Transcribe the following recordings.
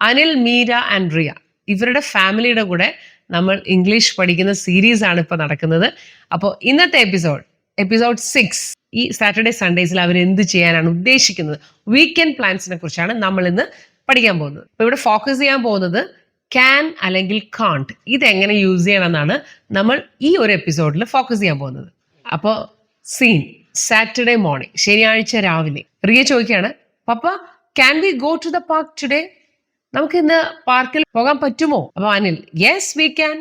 Anil Meera and Riya. ഇവരുടെ ഫാമിലിയുടെ കൂടെ നമ്മൾ ഇംഗ്ലീഷ് പഠിക്കുന്ന സീരീസ് ആണ് ഇപ്പോൾ നടക്കുന്നത്. അപ്പോൾ ഇന്നത്തെ എപ്പിസോഡ് എപ്പിസോഡ് സിക്സ് ഈ സാറ്റർഡേ സൺഡേസിൽ അവർ എന്ത് ചെയ്യാനാണ് ഉദ്ദേശിക്കുന്നത്? വീക്കെൻഡ് പ്ലാൻസിനെ കുറിച്ചാണ് നമ്മൾ ഇന്ന് പഠിക്കാൻ പോകുന്നത്. അപ്പോൾ ഇവിടെ ഫോക്കസ് ചെയ്യാൻ പോകുന്നത് ക്യാൻ അല്ലെങ്കിൽ കാണ്ട് ഇതെങ്ങനെ യൂസ് ചെയ്യണം എന്നാണ് നമ്മൾ ഈ ഒരു എപ്പിസോഡിൽ ഫോക്കസ് ചെയ്യാൻ പോകുന്നത്. അപ്പോൾ സീൻ സാറ്റർഡേ മോർണിംഗ് ശനിയാഴ്ച രാവിലെ. റിയ ചോദിക്കുകയാണ് പപ്പ can we go to the park today നമുക്ക് ഇന്ന് പാർക്കിൽ പോകാൻ പറ്റുമോ? അപ്പൊ Anil yes we can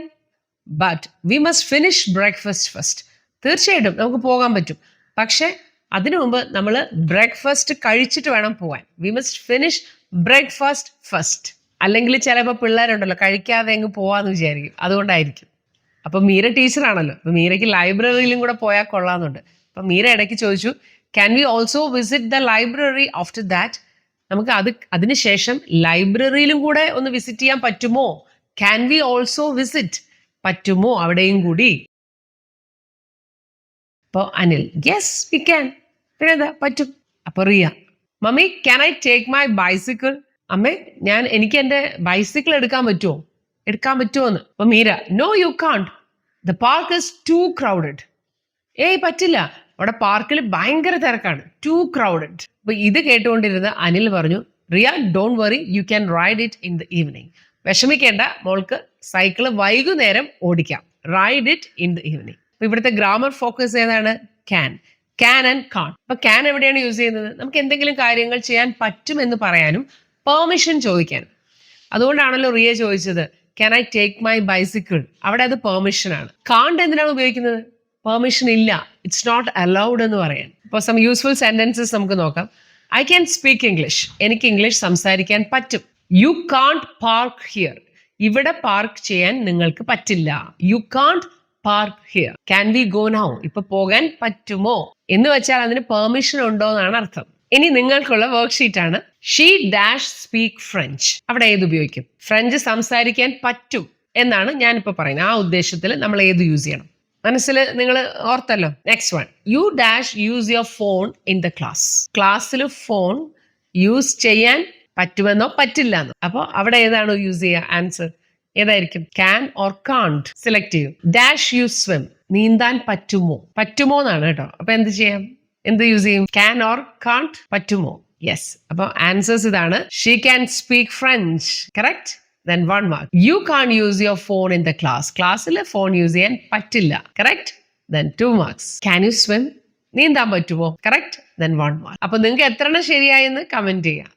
but we must finish breakfast first തീർച്ചയായിട്ടും നമുക്ക് പോകാൻ പറ്റും. പക്ഷെ അതിനു മുമ്പ് നമ്മൾ ബ്രേക്ക്ഫാസ്റ്റ് കഴിച്ചിട്ട് വേണം പോകാൻ we must finish breakfast first അല്ലെങ്കിൽ ചിലപ്പോൾ പിള്ളേരുണ്ടല്ലോ കഴിക്കാതെ അങ്ങ് പോവാന്ന് വിചാരിക്കും. അതുകൊണ്ടായിരിക്കും. അപ്പൊ മീര ടീച്ചറാണല്ലോ അപ്പൊ മീരയ്ക്ക് ലൈബ്രറിയിലും കൂടെ പോയാൽ കൊള്ളാന്നുണ്ട്. അപ്പൊ മീര ഇടയ്ക്ക് ചോദിച്ചു can we also visit the library after that നമുക്ക് അത് അതിനുശേഷം ലൈബ്രറിയിലും കൂടെ ഒന്ന് വിസിറ്റ് ചെയ്യാൻ പറ്റുമോ? ക്യാൻ വി ഓൾസോ വിസിറ്റ് പറ്റുമോ? അവിടെയും കൂടി. അപ്പൊ അനിൽ യെസ് വി ക്യാൻ പിന്നെന്താ പറ്റും. അപ്പൊ Riya mummy can I take my bicycle അമ്മേ ഞാൻ എനിക്ക് എന്റെ ബൈസിക്കിൾ എടുക്കാൻ പറ്റുമോ? എടുക്കാൻ പറ്റുമോ എന്ന് അപ്പൊ Meera no you can't the park is too crowded ഏയ് പറ്റില്ല. അവിടെ പാർക്കിൽ ഭയങ്കര തിരക്കാണ്. ടു ക്രൗഡഡ് അപ്പൊ ഇത് കേട്ടുകൊണ്ടിരുന്ന അനിൽ പറഞ്ഞു Riya don't worry you can ride it in the evening വിഷമിക്കേണ്ട മോൾക്ക് സൈക്കിൾ വൈകുന്നേരം ഓടിക്കാം. Ride it in the evening അപ്പൊ ഇവിടുത്തെ ഗ്രാമർ ഫോക്കസ് ഏതാണ്? ക്യാൻ ക്യാൻ ആൻഡ് കാൺ അപ്പൊ ക്യാൻ എവിടെയാണ് യൂസ് ചെയ്യുന്നത്? നമുക്ക് എന്തെങ്കിലും കാര്യങ്ങൾ ചെയ്യാൻ പറ്റും എന്ന് പറയാനും പെർമിഷൻ ചോദിക്കാനും. അതുകൊണ്ടാണല്ലോ റിയ ചോദിച്ചത് can I take my bicycle അവിടെ അത് പെർമിഷൻ ആണ്. കാണ്ട് എന്തിനാണ് ഉപയോഗിക്കുന്നത്? പെർമിഷൻ ഇല്ല. ഇറ്റ്സ് നോട്ട് അലൗഡ് എന്ന് പറയാൻ. ഇപ്പോൾ സം യൂസ്ഫുൾ സെന്റൻസസ് നമുക്ക് നോക്കാം. ഐ ക്യാൻ സ്പീക്ക് ഇംഗ്ലീഷ് എനിക്ക് ഇംഗ്ലീഷ് സംസാരിക്കാൻ പറ്റും. യു കാൺട് പാർക്ക് ഹിയർ ഇവിടെ പാർക്ക് ചെയ്യാൻ നിങ്ങൾക്ക് പറ്റില്ല. You can't park here can we go now ഇപ്പൊ പോകാൻ പറ്റുമോ? എന്ന് വെച്ചാൽ അതിന് പെർമിഷൻ ഉണ്ടോ എന്നാണ് അർത്ഥം. ഇനി നിങ്ങൾക്കുള്ള വർക്ക്ഷീറ്റ് ആണ്. ഷീ ഡാഷ് സ്പീക്ക് ഫ്രഞ്ച് അവിടെ ഏത് ഉപയോഗിക്കും? ഫ്രഞ്ച് സംസാരിക്കാൻ പറ്റും എന്നാണ് ഞാനിപ്പോ പറയുന്നത്. ആ ഉദ്ദേശത്തിൽ നമ്മൾ ഏത് യൂസ് ചെയ്യണം? മനസ്സിൽ നിങ്ങൾ ഓർത്തല്ലോ. Next one you dash use your phone in the class ക്ലാസ്സിൽ ഫോൺ യൂസ് ചെയ്യാൻ പറ്റുമെന്നോ പറ്റില്ല എന്നോ അപ്പോൾ അവിടെ ഏതാണ് യൂസ് ചെയ്യുക ആൻസർ ഏതായിരിക്കും? ക്യാൻ ഓർ കാണ്ട് സെലക്ട് ചെയ്യും. ഡാഷ് യു സ്വിം നീന്താൻ പറ്റുമോ? പറ്റുമോ എന്നാണ് കേട്ടോ. അപ്പൊ എന്ത് ചെയ്യാം? എന്ത് യൂസ് ചെയ്യും? ക്യാൻ ഓർ കാണ്ട് പറ്റുമോ? യെസ് അപ്പൊ ആൻസേഴ്സ് ഇതാണ്. She can speak French correct then one mark you can't use your phone in the class ക്ലാസ്സിൽ ഫോൺ യൂസ് ചെയ്യാൻ പറ്റില്ല. Correct then two marks can you swim നീന്താൻ പറ്റുമോ? കറക്റ്റ് ദെൻ വൺ മാർക്ക് അപ്പൊ നിങ്ങൾക്ക് എത്ര എണ്ണം ശരിയായെന്ന് കമന്റ് ചെയ്യാം.